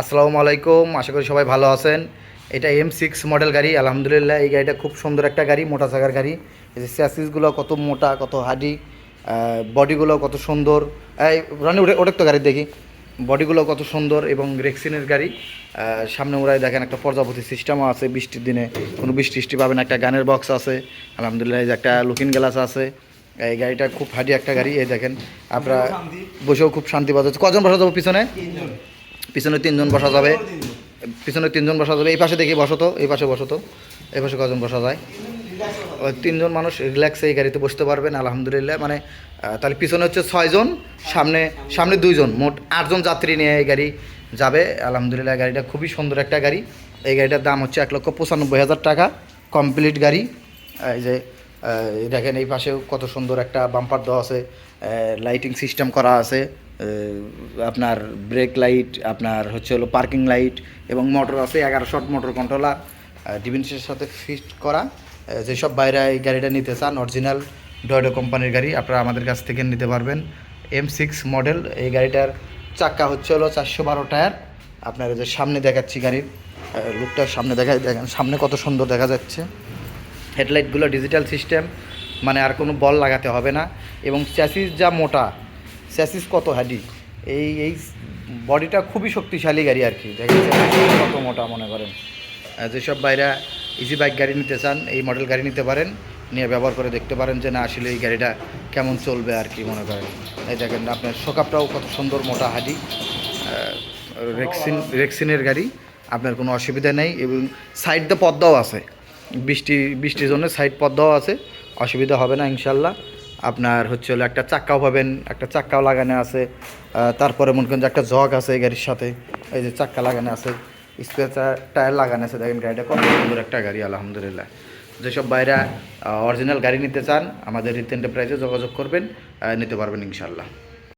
আসসালামু আলাইকুম আশা করি সবাই ভালো আছেন। এটা এম সিক্স মডেল গাড়ি আলহামদুলিল্লাহ এই গাড়িটা খুব সুন্দর একটা গাড়ি মোটা চাকার গাড়ি। এই যে স্যাসিসগুলো কত মোটা কত হাডি বডিগুলো কত সুন্দর। এই রানি ওটা ওটা তো গাড়ি দেখি। বডিগুলো কত সুন্দর এবং রেক্সিনের গাড়ি। সামনে ওরাই দেখেন একটা প্রজাপতি সিস্টেমও আছে বৃষ্টির দিনে। কোনো বৃষ্টি টিষ্টি পাবেন একটা গানের বক্স আছে। আলহামদুলিল্লাহ এই যে একটা লুকিং গ্লাস আছে। এই গাড়িটা খুব হাডি একটা গাড়ি এই দেখেন। আপনারা বসেও খুব শান্তি পাওয়া যাচ্ছে। কজন বসা যাব পিছনে? পিছনে তিনজন বসা যাবে। পিছনে তিনজন বসা যাবে। এই পাশে দেখি বসো তো এই পাশে বসো তো এই পাশে কজন বসা যায়। তিনজন মানুষ রিল্যাক্সে এই গাড়িতে বসতে পারবেন, আলহামদুলিল্লাহ। মানে তাহলে পিছনে হচ্ছে ছয়জন, সামনে সামনে দুইজন, মোট আটজন যাত্রী নিয়ে এই গাড়ি যাবে। আলহামদুলিল্লাহ গাড়িটা খুবই সুন্দর একটা গাড়ি। এই গাড়িটার দাম হচ্ছে এক লক্ষ পঁচানব্বই হাজার টাকা কমপ্লিট গাড়ি। এই যে দেখেন এই পাশেও কত সুন্দর একটা বাম্পার দেওয়া আছে লাইটিং সিস্টেম করা আছে। আপনার ব্রেক লাইট আপনার হচ্ছে হলো পার্কিং লাইট এবং মোটর আছে, এগারো শট মোটর কন্ট্রোলার ডিভিনসের সাথে ফিট করা। যেসব বাইরে এই গাড়িটা নিতে চান অরিজিনাল ডয়ডো কোম্পানির গাড়ি, আপনারা আমাদের কাছ থেকে নিতে পারবেন। এম সিক্স মডেল এই গাড়িটার চাক্কা হচ্ছে হলো চারশো বারো টায়ার আপনার যে সামনে দেখাচ্ছি গাড়ির লুকটা সামনে দেখা দেখেন, সামনে কত সুন্দর দেখা যাচ্ছে। হেডলাইটগুলো ডিজিটাল সিস্টেম মানে আর কোনো বল লাগাতে হবে না। এবং চ্যাসিস যা মোটা চ্যাসিস কত হাডি? এই এই বডিটা খুবই শক্তিশালী গাড়ি আর কি। কত মোটা মনে করেন। যেসব বাইরা ইজি বাইক গাড়ি নিতে চান, এই মডেল গাড়ি নিতে পারেন, নিয়ে ব্যবহার করে দেখতে পারেন যে না, আসলে এই গাড়িটা কেমন চলবে আর কি মনে করেন। এই দেখেন, আপনার শোকাপটাও কত সুন্দর মোটা হাডি। রেক্সিন রেক্সিনের গাড়ি, আপনার কোনো অসুবিধা নেই এবং সাইড দিয়ে পদ্মাও আছে। বৃষ্টি, বৃষ্টির জন্য সাইড পদ্মাও আছে। অসুবিধা হবে না ইনশাল্লাহ। আপনার হচ্ছে হলো একটা চাক্কাও পাবেন, একটা চাক্কাও লাগানো আছে তারপরে মনে করেন যে একটা জগ আছে এই গাড়ির সাথে, এই যে চাক্কা লাগানো আছে স্পেয়ার টায়ার লাগানো আছে, দেখেন গাড়িটা কত সুন্দর একটা গাড়ি, আলহামদুলিল্লাহ। যেসব বাইরা অরিজিনাল গাড়ি নিতে চান, আমাদের রিত এন্টারপ্রাইজে যোগাযোগ করবেন নিতে পারবেন ইনশাল্লাহ